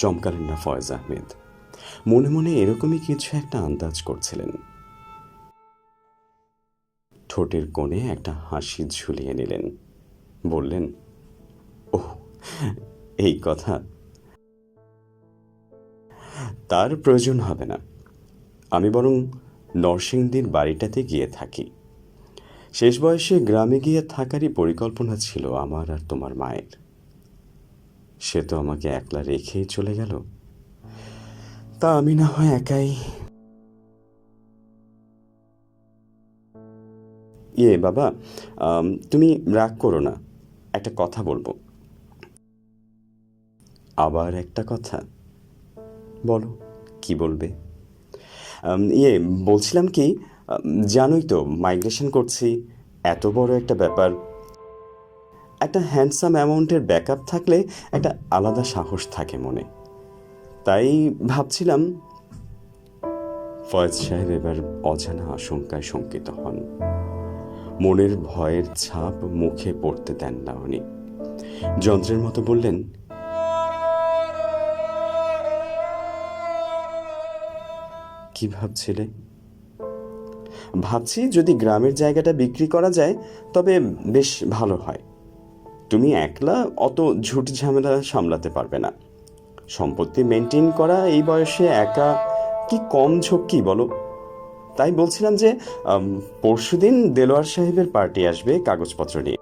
চমকালেন না ফয়েজ আহমেদ। মনে মনে এরকমই কিছু একটা আন্দাজ করছিলেন। ঠোঁটের কোণে একটা হাসি ঝুলিয়ে নিলেন। বললেন, ওহ, এই কথা। তার প্রয়োজন হবে না। আমি বরং নরসিংদীর বাড়িটাতে গিয়ে থাকি। শেষ বয়সে গ্রামে গিয়ে থাকারই পরিকল্পনা ছিল আমার আর তোমার মায়ের। সে তো আমাকে একলা রেখেই চলে গেল। তা আমি না হয় একাই। ইয়ে বাবা তুমি রাগ করো না, একটা কথা বলব। আবার একটা কথা। বলো, কি বলবে? ইয়ে বলছিলাম কি জানোই তো মাইগ্রেশন করছি, এত বড় একটা ব্যাপার। একটা হ্যান্ডসাম অ্যামাউন্টের ব্যাকআপ থাকলে একটা আলাদা সাহস থাকে মনে। তাই ভাবছিলাম, ফয়েজ সাহেব এবার অজানা আশঙ্কায় শঙ্কিত হন। মনের ভয়ের ছাপ মুখে পড়তে দেন না উনি। যন্ত্রের মতো বললেন, কি ভাবছিলে? ভাবছি যদি গ্রামের জায়গাটা বিক্রি করা যায়, তবে বেশ ভালো হয়। তুমি একলা অত ঝুট ঝামেলা সামলাতে পারবে না। সম্পত্তি মেনটেন করা এই বয়সে একা কি কম ঝক্কি বলো? তাই বলছিলাম যে পরশুদিন দেলোয়ার সাহেবের পার্টি আসবে কাগজপত্র নিয়ে।